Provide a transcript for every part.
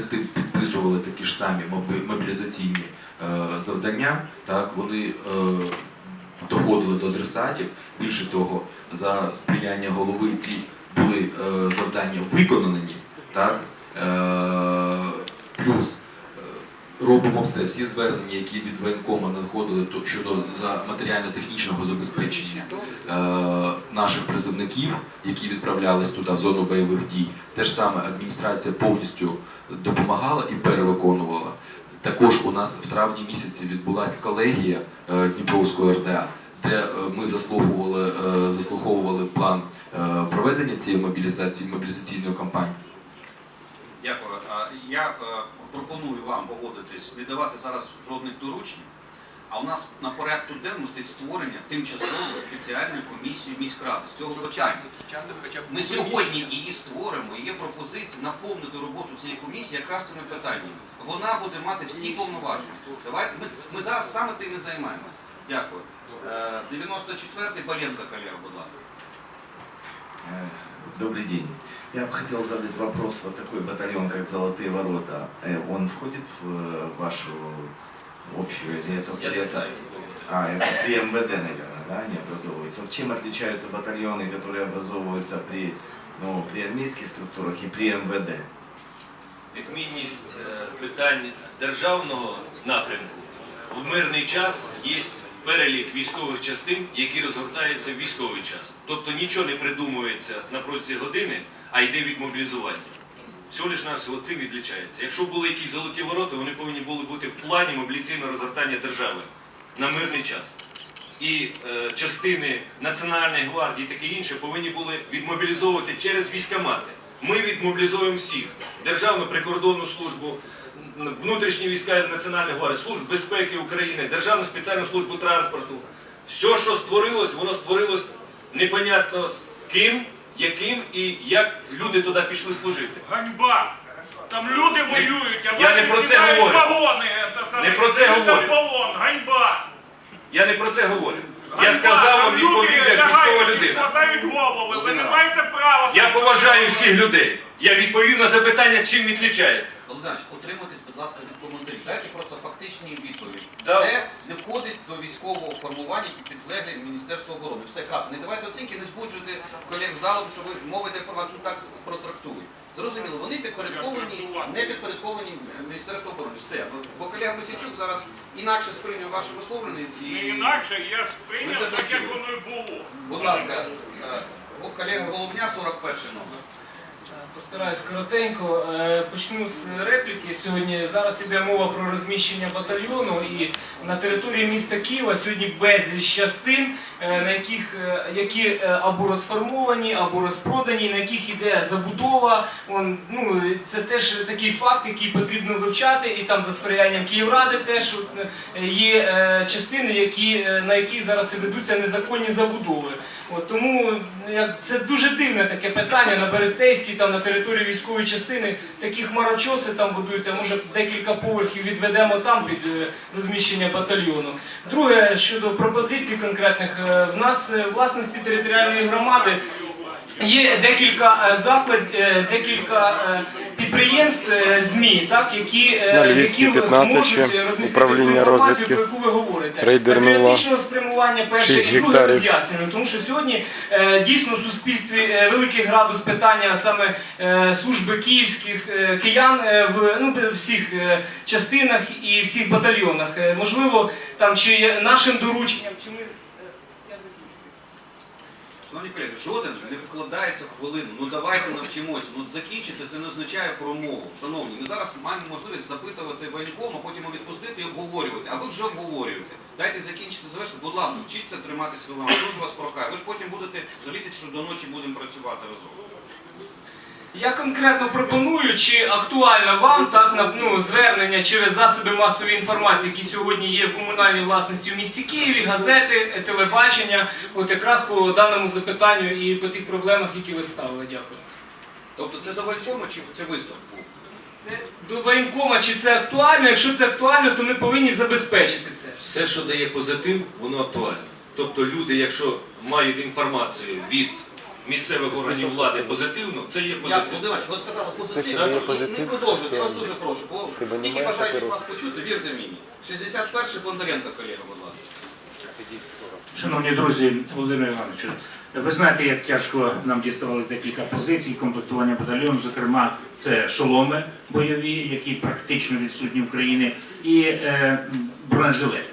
підписували такі ж самі мобілізаційні е, завдання, так вони е, доходили до адресатів. Більше того, за сприяння голови ці були е, завдання виконані, так плюс. Робимо все, всі звернення, які від воєнкома надходили то щодо за матеріально-технічного забезпечення е, наших призовників, які відправлялись туди в зону бойових дій. Те ж саме адміністрація повністю допомагала і перевиконувала. Також у нас в травні місяці відбулася колегія е, Дніпровської РДА, де е, ми заслуховували, е, заслуховували план е, проведення цієї мобілізації, мобілізаційної кампанії. Дякую. Я пропоную вам погодитись, не давати зараз жодних доручень. А у нас на порядку денному стоїть створення тимчасової спеціальної комісії міськради з цього питання. Ми сьогодні її створимо, є пропозиція наповнити роботу цієї комісії якраз цими питаннями. Вона буде мати всі повноваження. Ми, зараз саме тим і займаємося. Дякую. Е, 94-й Баленко колега, будь ласка. Э, Добрый день. Я бы хотел задать вопрос. Вот такой батальон, как «Золотые ворота», э, он входит в э, вашу общую или это, Я или не это- знаю. А, это при МВД, наверное, да, они образовываются. Вот чем отличаются батальоны, которые образовываются при, ну, при армейских структурах и при МВД? відмінність е, питань державного напрямку в мирний час є Перелік військових частин, які розгортаються в військовий час. Тобто нічого не придумується на протязі години, а йде від мобілізування. Всього лиш навсього цим відлічається. Якщо були якісь золоті ворота, вони повинні були бути в плані мобілізаційного розгортання держави на мирний час. І е, частини Національної гвардії і таке інше повинні були відмобілізовувати через військомати. Ми відмобілізуємо всіх: Державну прикордонну службу, внутрішні війська Національної гвардії, служб безпеки України, Державну спеціальну службу транспорту. Все, що створилось, воно створилось непонятно ким, яким і як люди туди пішли служити. Ганьба! Там люди воюють, а Я не про це говорю. вагони. Не про це говорю. полон. Ганьба! Я не про це говорю. Я сказав вам відповідь як військова людина. голови. Ви не маєте права. Я поважаю всіх людей. Я відповів на запитання, чим відлічається. Володимирович, утримуйтесь, будь ласка, від коментарів. Дайте просто фактичні відповіді. Да. Це не входить до військового формування, які підлеглі Міністерству оборони. Все крапка. Не давайте оцінки, не збуджуйте колег в залу, що ви мовите про вас ну, так протрактують. Зрозуміло, вони підпорядковані, не підпорядковані Міністерству оборони. Все. Бо- колега Мосійчук зараз інакше сприйняв ваше висловлення і. Не інакше, я сприйняв так, як воно і було. Будь ласка, е, колега Головня, 41 номер. Постараюсь коротенько. Е, Почну з репліки. Сьогодні зараз іде мова про розміщення батальйону і на території міста Києва сьогодні безліч частин, е, на яких е, які або розформовані, або розпродані, на яких іде забудова. Он, ну, це теж такий факт, який потрібно вивчати, і там за сприянням Київради теж є частини, які, на яких зараз ведуться незаконні забудови. От, тому як, це дуже дивне таке питання на Берестейській, там на території військової частини такі хмарочоси там будуються, може декілька поверхів відведемо там під е, розміщення батальйону. Друге, щодо пропозицій конкретних, е, в нас е, власності територіальної громади Є декілька заклад, декілька підприємств ЗМІ, так які, які можуть розмістити інформацію, про яку ви говорите. Рейдернуло Патріотичного спрямування перше 6 і друге гектарів. роз'яснено, тому що сьогодні е, дійсно в суспільстві е, великий градус питання саме е, служби київських е, киян е, в ну, в всіх е, частинах і всіх батальйонах. Е, можливо, там чи нашим дорученням, чи ми. Шановні колеги, жоден не вкладається в хвилину. Ну давайте навчимося. Ну закінчити це не означає промову. Шановні, ми зараз маємо можливість запитувати воєнком, а потім відпустити і обговорювати. А ви вже обговорюєте. Дайте закінчити завершити. Будь ласка, вчіться триматися хвилину. Дуже вас прохаю. Ви ж потім будете жалітися, що до ночі будемо працювати разом. Я конкретно пропоную, чи актуально вам так на ну, звернення через засоби масової інформації, які сьогодні є в комунальній власності в місті Києві, газети, е, телебачення, от якраз по даному запитанню і по тих проблемах, які ви ставили. Дякую. Тобто це до воєнкома чи це виступ був? Це до воєнкома, чи це актуально? Якщо це актуально, то ми повинні забезпечити це. Все, що дає позитив, воно актуальне. Тобто люди, якщо мають інформацію від місцевих органів влади позитивно, це є позитивно. Володимир, ви сказали позитивно. Це є Не- Не продовжуйте, вас дуже прошу. Бо Тебе тільки немає бажаючих вас почути, вірте мені. 61-й Бондаренко, колега, будь ласка. Шановні друзі, Володимир Івановичу, ви знаєте, як тяжко нам діставалось декілька позицій комплектування батальйону. Зокрема, це шоломи бойові, які практично відсутні в Україні, і е, бронежилети.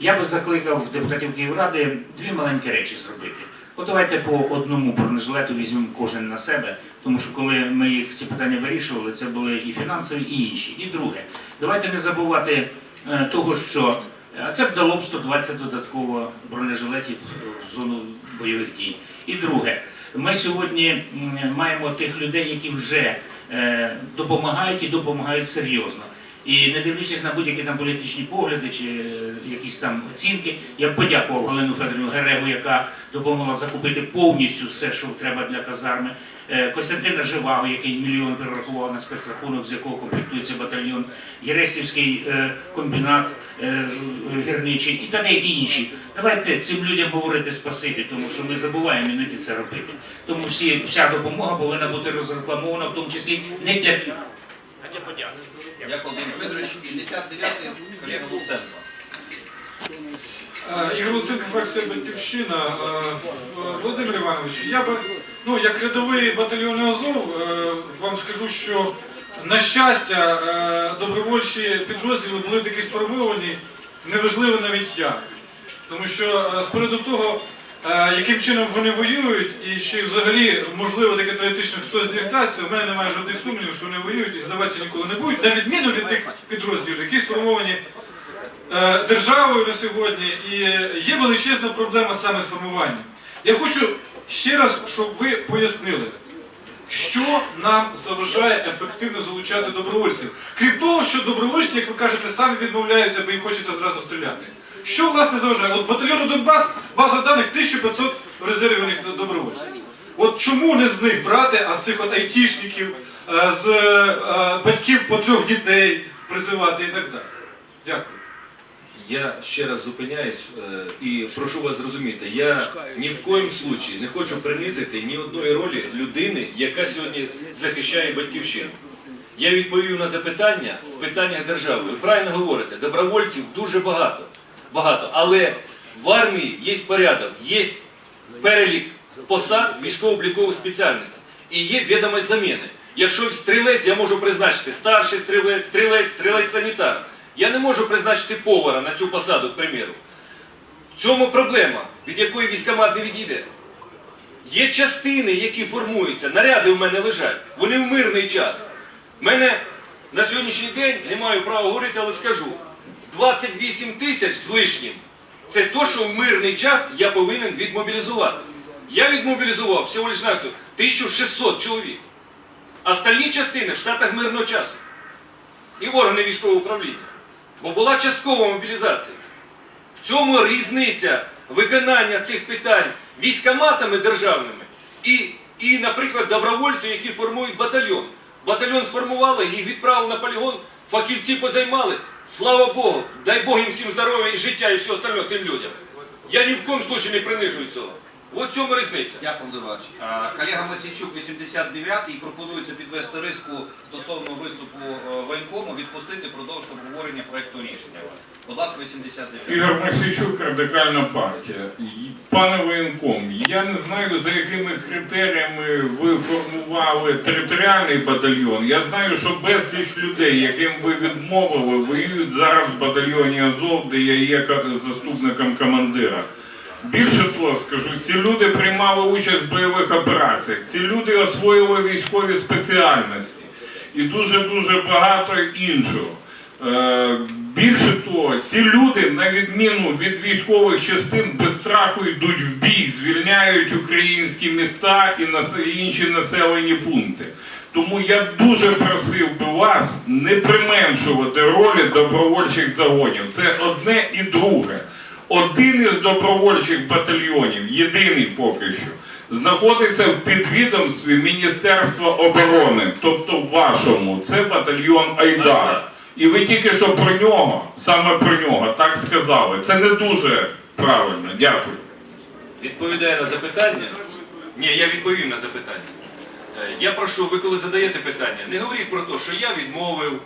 Я би закликав депутатів Київради дві маленькі речі зробити. От давайте по одному бронежилету візьмемо кожен на себе, тому що коли ми їх ці питання вирішували, це були і фінансові, і інші. І друге, давайте не забувати е, того, що це б дало б 120 додатково бронежилетів в зону бойових дій. І друге, ми сьогодні маємо тих людей, які вже е, допомагають і допомагають серйозно. І не дивлячись на будь-які там політичні погляди чи е, якісь там оцінки, я б подякував Галину Федорівну Герегу, яка допомогла закупити повністю все, що треба для казарми. Е, Костянтина Живаго, який мільйон перерахував на спецрахунок, з якого комплектується батальйон, Єрестівський е, комбінат гірничий і та деякі інші. Давайте цим людям говорити спасибі, тому що ми забуваємо іноді це робити. Тому всі, вся допомога повинна бути розрекламована, в тому числі не для а для подяки. Дякую, Володимир Федорович. 59-й колега Луценко. Е, Ігор Луценко, фракція Батьківщина. Е, Володимир Іванович, я би, ну, як рядовий батальйон Азов, е, вам скажу, що на щастя, добровольчі підрозділи були такі сформовані, неважливо навіть як. Тому що приводу того, яким чином вони воюють, і чи взагалі можливо таке теоретично хтось дізнатися, у мене немає жодних сумнівів, що вони воюють і здаватися ніколи не будуть, на відміну від тих підрозділів, які сформовані е, державою на сьогодні, і є величезна проблема саме з формуванням. Я хочу ще раз, щоб ви пояснили, що нам заважає ефективно залучати добровольців. Крім того, що добровольці, як ви кажете, самі відмовляються, бо їм хочеться зразу стріляти. Що власне заважає? От батальйону Донбас, база даних 1500 резервних добровольців. От чому не з них брати, а з цих от айтішників, е, з е, батьків по трьох дітей призивати і так далі? Дякую. Я ще раз зупиняюсь е, і прошу вас зрозуміти, я ні в коїм случаї не хочу принизити ні одної ролі людини, яка сьогодні захищає батьківщину. Я відповів на запитання в питаннях держави. Ви правильно говорите, добровольців дуже багато, багато. Але в армії є порядок, є перелік посад військово-облікових спеціальностей і є відомість заміни. Якщо стрілець, я можу призначити старший стрілець, стрілець, стрілець санітар. Я не можу призначити повара на цю посаду, к примеру. В цьому проблема, від якої військомат не відійде. Є частини, які формуються, наряди в мене лежать, вони в мирний час. В мене на сьогоднішній день, не маю права говорити, але скажу, 28 тисяч з лишнім. Це то, що в мирний час я повинен відмобілізувати. Я відмобілізував всього лиш навсього 1600 чоловік. Остальні частини в штатах мирного часу і в органи військового управління. Бо була часткова мобілізація. В цьому різниця виконання цих питань військоматами державними і, і, наприклад, добровольців, які формують батальйон. Батальйон сформували, їх відправили на полігон, фахівці позаймались. Слава Богу, дай Бог їм всім здоров'я і життя і все остальне тим людям. Я ні в коєму случаю не принижую цього. От в цьому різниця. Дякую, Іванович. А, Колега Масійчук, 89-й, пропонується підвести риску стосовно виступу е, воєнкому, відпустити продовж обговорення проекту рішення. Будь ласка, 89-й. Ігор Максимчук, радикальна партія. Пане воєнком, я не знаю, за якими критеріями ви формували територіальний батальйон. Я знаю, що безліч людей, яким ви відмовили, воюють зараз в батальйоні Азов, де я є заступником командира. Більше того скажу, ці люди приймали участь в бойових операціях, ці люди освоїли військові спеціальності і дуже-дуже багато іншого. Е, Більше того, ці люди, на відміну від військових частин, без страху йдуть в бій, звільняють українські міста і інші населені пункти. Тому я дуже просив би вас не применшувати ролі добровольчих загонів. Це одне і друге. Один із добровольчих батальйонів, єдиний поки що, знаходиться в підвідомстві Міністерства оборони, тобто вашому, це батальйон Айдар. І ви тільки що про нього, саме про нього, так сказали. Це не дуже правильно. Дякую. Відповідає на запитання. Ні, я відповім на запитання. Е, Я прошу, ви коли задаєте питання, не говоріть про те, що я відмовив,